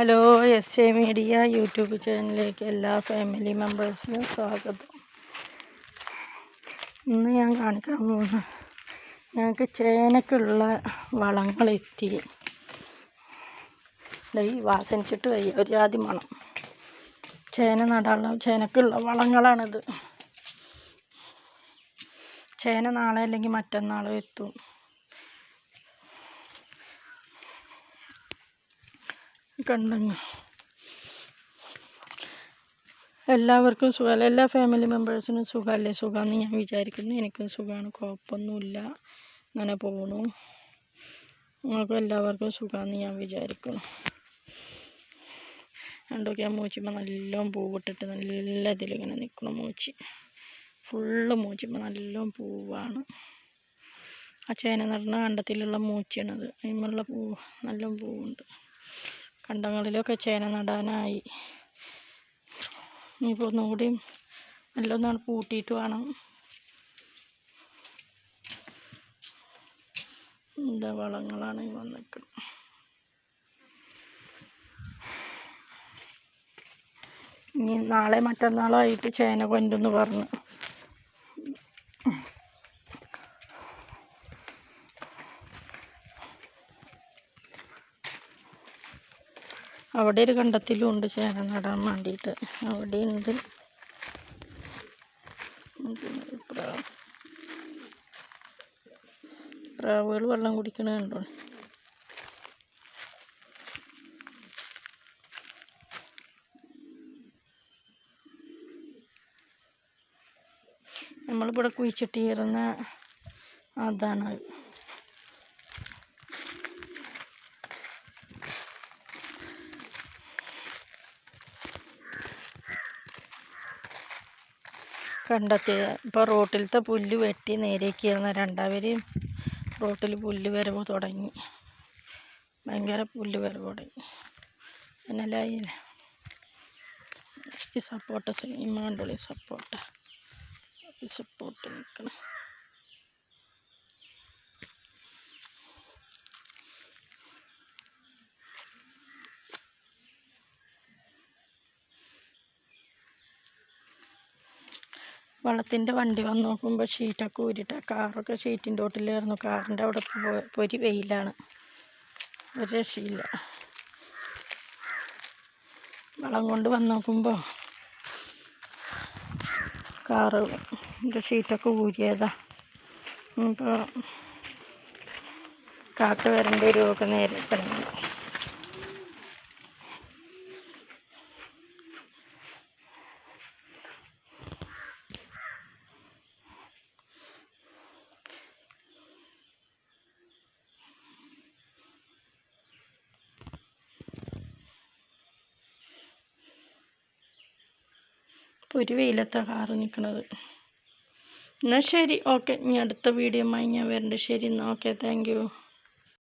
Hello S A media YouTube ചാനലിലേക്ക് എല്ലാ family മെമ്പേഴ്സിനും സ്വാഗതം. ഇന്ന് ഞാൻ കാണിക്കാൻ പോകുന്ന ഞങ്ങൾക്ക് ചേനക്കുള്ള ദേ ഈ വാസനിച്ചിട്ട് വയ്യ ഒരു ജാതി മണം ചേന നടാനുള്ള ചേനക്കുള്ള വളങ്ങളാണിത്. ചേന നാളെ അല്ലെങ്കിൽ മറ്റന്നാളോ എത്തും. കണ്ടങ്ങ്. എല്ലാവർക്കും സുഖമല്ല? എല്ലാ ഫാമിലി മെമ്പേഴ്സിനും സുഖമല്ലേ? സുഖമെന്ന് ഞാൻ വിചാരിക്കുന്നു എനിക്കും സുഖമാണ്. കുഴപ്പമൊന്നുമില്ല. അങ്ങനെ പോകണു നിങ്ങൾക്കും എല്ലാവർക്കും സുഖമെന്ന് ഞാൻ വിചാരിക്കുന്നു. രണ്ടൊക്കെ ആ മൂച്ചിമ്മ നല്ലോണം പൂവിട്ടിട്ട് നല്ല ഇതിലിങ്ങനെ നിൽക്കണം മൂച്ചി. ഫുള്ള് മൂച്ചിമ്മ നല്ലോണം പൂവാണ്. ആ ചേന നടന്ന കണ്ടത്തിലുള്ള മൂച്ചിയാണത്. അതിമുള്ള പൂ നല്ല പൂവുണ്ട്. കണ്ടങ്ങളിലൊക്കെ ചേന നടാനായി. ഇനിയിപ്പോൾ ഒന്നുകൂടി നല്ലൊന്നാണ് പൂട്ടിയിട്ട് വേണം. എന്താ വളങ്ങളാണ് വന്നിക്കുന്നത് ഇനി നാളെ മറ്റന്നാളോ ആയിട്ട് ചേന കൊണ്ടെന്ന് പറഞ്ഞു. അവിടെ ഒരു കണ്ടത്തിലും ഉണ്ട് ചേന നടാൻ വേണ്ടിയിട്ട്. അവിടെ ഉണ്ട് പ്രാവ് പ്രാവുകൾ വെള്ളം കുടിക്കണ കണ്ടോ? നമ്മളിവിടെ കുഴിച്ചിട്ടിരുന്ന അതാണ്. കണ്ടെത്തി ഇപ്പോൾ റോട്ടിലത്തെ പുല്ല് വെട്ടി നേരേക്കിരുന്ന രണ്ടാവരെയും റോട്ടിൽ പുല്ല് വരവ് തുടങ്ങി. ഭയങ്കര പുല്ല് വരവ് തുടങ്ങി. എന്നല്ലായി ഈ സപ്പോട്ട ഇമ്മ കണ്ടോളി സപ്പോട്ട ഈ സപ്പോർട്ട് നിൽക്കണം വെള്ളത്തിന്റെ വണ്ടി വന്ന് നോക്കുമ്പോൾ ഷീറ്റൊക്കെ ഊരിയിട്ട്. കാറൊക്കെ ഷീറ്റിന്റെ ഓട്ടിലായിരുന്നു. കാറിന്റെ അവിടെ പൊരി വെയിലാണ്. ഒരു രക്ഷയില്ല. വളം കൊണ്ട് വന്ന് നോക്കുമ്പോൾ കാറ് ഷീറ്റൊക്കെ ഊരിയതാ. ഇപ്പോൾ കാട്ട് വരേണ്ട ഒരു നേരിട്ടുണ്ട് ഒരു വെയിലത്താണ് കാറ് നിൽക്കുന്നത് എന്നാൽ ശരി. ഓക്കെ. ഇനി അടുത്ത വീഡിയോ ഞാൻ വരണ്ട്. ശരി. എന്നാൽ ഓക്കെ. താങ്ക്